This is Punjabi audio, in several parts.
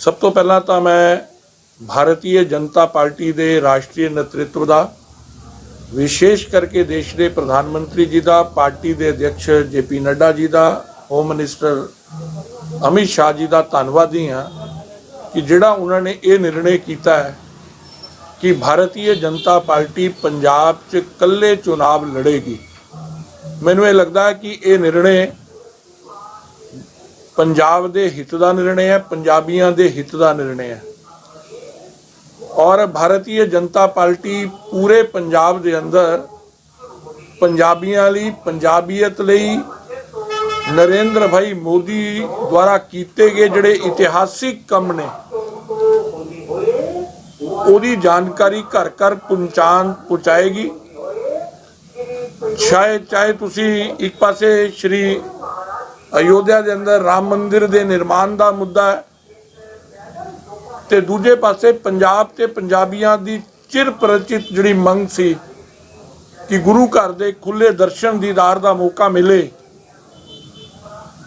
ਸਭ ਤੋਂ ਪਹਿਲਾਂ ਤਾਂ ਮੈਂ ਭਾਰਤੀ ਜਨਤਾ ਪਾਰਟੀ ਦੇ ਰਾਸ਼ਟਰੀ ਨੇਤਰਤਵ ਦਾ, ਵਿਸ਼ੇਸ਼ ਕਰਕੇ ਦੇਸ਼ ਦੇ ਪ੍ਰਧਾਨ ਮੰਤਰੀ ਜੀ ਦਾ, ਪਾਰਟੀ ਦੇ ਅਧਿਕਸ਼ ਜੇਪੀ ਨੱਡਾ ਜੀ ਦਾ, ਹੋਮ ਮਿਨਿਸਟਰ ਅਮਿਤ ਸ਼ਾਹ ਜੀ ਦਾ ਧੰਨਵਾਦੀ ਹਾਂ ਕਿ ਜਿਹੜਾ ਉਹਨਾਂ ਨੇ ਇਹ ਨਿਰਣੇ ਕੀਤਾ ਹੈ ਕਿ ਭਾਰਤੀ ਜਨਤਾ ਪਾਰਟੀ ਪੰਜਾਬ 'ਚ ਇਕੱਲੇ ਚੁਣਾਵ ਲੜੇਗੀ। ਮੈਨੂੰ ਇਹ ਲੱਗਦਾ ਹੈ ਕਿ ਇਹ ਨਿਰਣੇ ਪੰਜਾਬ ਦੇ ਹਿੱਤ ਦਾ ਨਿਰਣੇ ਹੈ, ਪੰਜਾਬੀਆਂ ਦੇ ਹਿੱਤ ਦਾ ਨਿਰਣੇ ਹੈ। ਔਰ ਭਾਰਤੀ ਜਨਤਾ ਪਾਰਟੀ ਪੂਰੇ ਪੰਜਾਬ ਦੇ ਅੰਦਰ ਪੰਜਾਬੀਆਂ ਲਈ, ਪੰਜਾਬੀਅਤ ਲਈ ਨਰਿੰਦਰ ਭਾਈ ਮੋਦੀ ਦੁਆਰਾ ਕੀਤੇ ਗਏ ਜਿਹੜੇ ਇਤਿਹਾਸਿਕ ਕੰਮ ਨੇ, ਉਹਦੀ ਜਾਣਕਾਰੀ ਘਰ ਘਰ ਪਹੁੰਚਾਨ ਪਹੁੰਚਾਏਗੀ। ਸ਼ਾਇਦ ਚਾਹੇ ਤੁਸੀਂ ਇੱਕ ਪਾਸੇ ਸ਼੍ਰੀ ਅਯੋਧਿਆ ਦੇ ਅੰਦਰ ਰਾਮ ਮੰਦਿਰ ਦੇ ਨਿਰਮਾਣ ਦਾ ਮੁੱਦਾ ਹੈ। ਤੇ ਦੂਜੇ ਪਾਸੇ ਪੰਜਾਬ ਤੇ ਪੰਜਾਬੀਆਂ ਦੀ ਚਿਰ ਪ੍ਰਚਿਤ ਜਿਹੜੀ ਮੰਗ ਸੀ ਕਿ ਗੁਰੂ ਘਰ ਦੇ ਖੁੱਲੇ ਦਰਸ਼ਨ ਦੀਦਾਰ ਦਾ ਮੌਕਾ ਮਿਲੇ,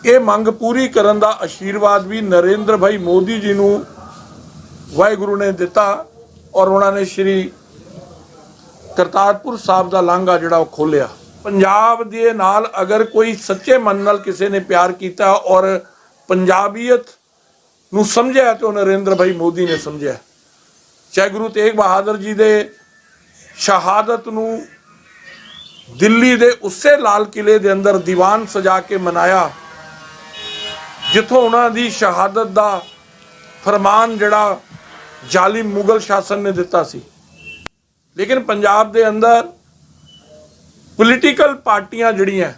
ਇਹ ਮੰਗ ਪੂਰੀ ਕਰਨ ਦਾ ਆਸ਼ੀਰਵਾਦ ਵੀ ਨਰਿੰਦਰ ਭਾਈ ਮੋਦੀ ਜੀ ਨੂੰ ਵਾਹਿਗੁਰੂ ਨੇ ਦਿੱਤਾ ਔਰ ਉਹਨਾਂ ਨੇ ਸ਼੍ਰੀ ਕਰਤਾਰਪੁਰ ਸਾਹਿਬ ਦਾ ਲਾਂਘਾ ਜਿਹੜਾ ਉਹ ਖੋਲਿਆ ਪੰਜਾਬ ਦੇ ਨਾਲ ਅਗਰ ਕੋਈ ਸੱਚੇ ਮਨ ਨਾਲ ਕਿਸੇ ਨੇ ਪਿਆਰ ਕੀਤਾ ਔਰ ਪੰਜਾਬੀਅਤ ਨੂੰ ਸਮਝਿਆ ਤੇ ਉਹ ਨਰਿੰਦਰ ਭਾਈ ਮੋਦੀ ਨੇ ਸਮਝਿਆ। ਚਾਹੇ ਗੁਰੂ ਤੇਗ ਬਹਾਦਰ ਜੀ ਦੇ ਸ਼ਹਾਦਤ ਨੂੰ ਦਿੱਲੀ ਦੇ ਉਸੇ ਲਾਲ ਕਿਲੇ ਦੇ ਅੰਦਰ ਦੀਵਾਨ ਸਜਾ ਕੇ ਮਨਾਇਆ, ਜਿੱਥੋਂ ਉਹਨਾਂ ਦੀ ਸ਼ਹਾਦਤ ਦਾ ਫਰਮਾਨ ਜਿਹੜਾ ਜ਼ਾਲਿਮ ਮੁਗਲ ਸ਼ਾਸਨ ਨੇ ਦਿੱਤਾ ਸੀ। ਲੇਕਿਨ ਪੰਜਾਬ ਦੇ ਅੰਦਰ ਪੋਲੀਟੀਕਲ ਪਾਰਟੀਆਂ ਜਿਹੜੀਆਂ,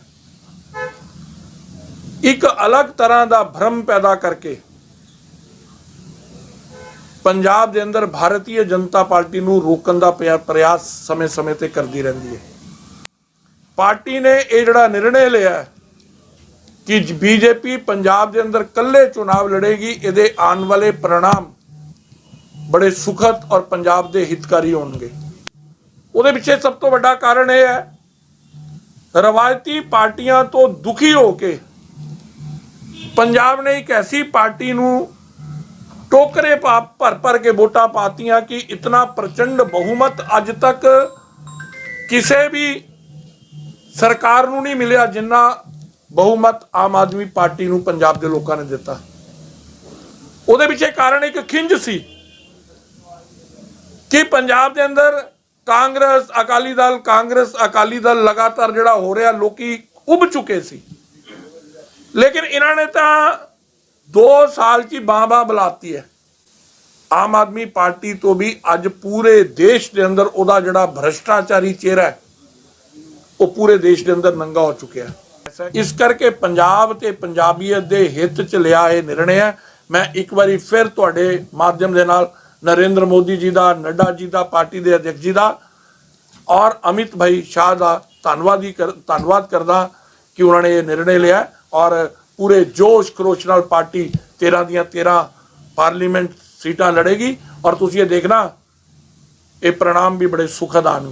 ਇੱਕ ਅਲੱਗ ਤਰ੍ਹਾਂ ਦਾ ਭਰਮ ਪੈਦਾ ਕਰਕੇ ਪੰਜਾਬ ਦੇ ਅੰਦਰ ਭਾਰਤੀ ਜਨਤਾ ਪਾਰਟੀ ਨੂੰ ਰੋਕਣ ਦਾ ਪ੍ਰਯਾਸ ਸਮੇਂ-ਸਮੇਂ ਤੇ ਕਰਦੀ ਰਹਿੰਦੀ ਹੈ। ਪਾਰਟੀ ਨੇ ਇਹ ਜਿਹੜਾ ਨਿਰਣੇ ਲਿਆ ਕਿ ਬੀਜੇਪੀ ਪੰਜਾਬ ਦੇ ਅੰਦਰ ਕੱਲੇ ਚੋਣਾਂ ਲੜੇਗੀ, ਇਹਦੇ ਆਉਣ ਵਾਲੇ ਪ੍ਰਣਾਮ ਬੜੇ ਸੁਖਦ ਔਰ ਪੰਜਾਬ ਦੇ ਹਿਤਕਾਰੀ ਹੋਣਗੇ। ਉਹਦੇ ਪਿੱਛੇ ਸਭ ਤੋਂ ਵੱਡਾ ਕਾਰਨ ਇਹ ਹੈ ਰਵਾਇਤੀ ਪਾਰਟੀਆਂ ਤੋਂ ਦੁਖੀ ਹੋ ਕੇ ਪੰਜਾਬ ਨੇ ਇੱਕ ਐਸੀ ਪਾਰਟੀ ਨੂੰ ਟੋਕਰੇ ਪਾ ਭਰ ਭਰ ਕੇ ਵੋਟਾਂ ਪਾਤੀਆਂ ਕਿ ਇਤਨਾ ਪ੍ਰਚੰਡ ਬਹੁਮਤ ਅੱਜ ਤੱਕ ਕਿਸੇ ਵੀ ਸਰਕਾਰ ਨੂੰ ਨਹੀਂ ਮਿਲਿਆ ਜਿੰਨਾ ਬਹੁਮਤ ਆਮ ਆਦਮੀ ਪਾਰਟੀ ਨੂੰ ਪੰਜਾਬ ਦੇ ਲੋਕਾਂ ਨੇ ਦਿੱਤਾ। ਉਹਦੇ ਪਿੱਛੇ ਕਾਰਨ ਇੱਕ ਖਿੰਜ ਸੀ ਕਿ ਪੰਜਾਬ ਦੇ ਅੰਦਰ ਕਾਂਗਰਸ, ਅਕਾਲੀ ਦਲ, ਕਾਂਗਰਸ, ਅਕਾਲੀ ਦਲ ਲਗਾਤਾਰ ਜਿਹੜਾ ਹੋ ਰਿਹਾ, ਲੋਕੀ ਉੱਭ ਚੁੱਕੇ ਸੀ। ਲੇਕਿਨ ਇਹਨਾਂ ਨੇ ਤਾਂ 2 ਸਾਲ ਚ ਬਾਬਾ ਬੁਲਾਤੀ ਹੈ। ਆਮ ਆਦਮੀ ਪਾਰਟੀ ਤੋਂ ਵੀ ਅੱਜ ਪੂਰੇ ਦੇਸ਼ ਦੇ ਅੰਦਰ ਉਹਦਾ ਜਿਹੜਾ ਭ੍ਰਸ਼ਟਾਚਾਰੀ ਚਿਹਰਾ ਉਹ ਪੂਰੇ ਦੇਸ਼ ਦੇ ਅੰਦਰ ਨੰਗਾ ਹੋ ਚੁੱਕਿਆ ਇਸ ਕਰਕੇ ਪੰਜਾਬ ਤੇ ਪੰਜਾਬੀਅਤ ਦੇ ਹਿੱਤ ਚ ਲਿਆ ਇਹ ਨਿਰਣੈ ਮੈਂ ਇੱਕ ਵਾਰੀ ਫਿਰ ਤੁਹਾਡੇ ਮਾਧਿਅਮ ਦੇ ਨਾਲ ਨਰਿੰਦਰ ਮੋਦੀ ਜੀ ਦਾ, ਨੱਡਾ ਜੀ ਦਾ, ਪਾਰਟੀ ਦੇ ਅਧਿਕਸ਼ ਜੀ ਦਾ ਔਰ ਅਮਿਤ ਭਾਈ ਸ਼ਾਹ ਦਾ ਧੰਨਵਾਦੀ ਕਰ, ਧੰਨਵਾਦ ਕਰਦਾ ਕਿ ਉਹਨਾਂ ਨੇ ਇਹ ਨਿਰਣੇ ਲਿਆ ਔਰ ਪੂਰੇ ਜੋਸ਼ ਖਰੋਸ਼ ਨਾਲ ਪਾਰਟੀ 13 ਦੀਆਂ 13 ਪਾਰਲੀਮੈਂਟ ਸੀਟਾਂ ਲੜੇਗੀ ਔਰ ਤੁਸੀਂ ਇਹ ਦੇਖਣਾ, ਇਹ ਪ੍ਰਣਾਮ ਵੀ ਬੜੇ ਸੁਖਦ ਆਣ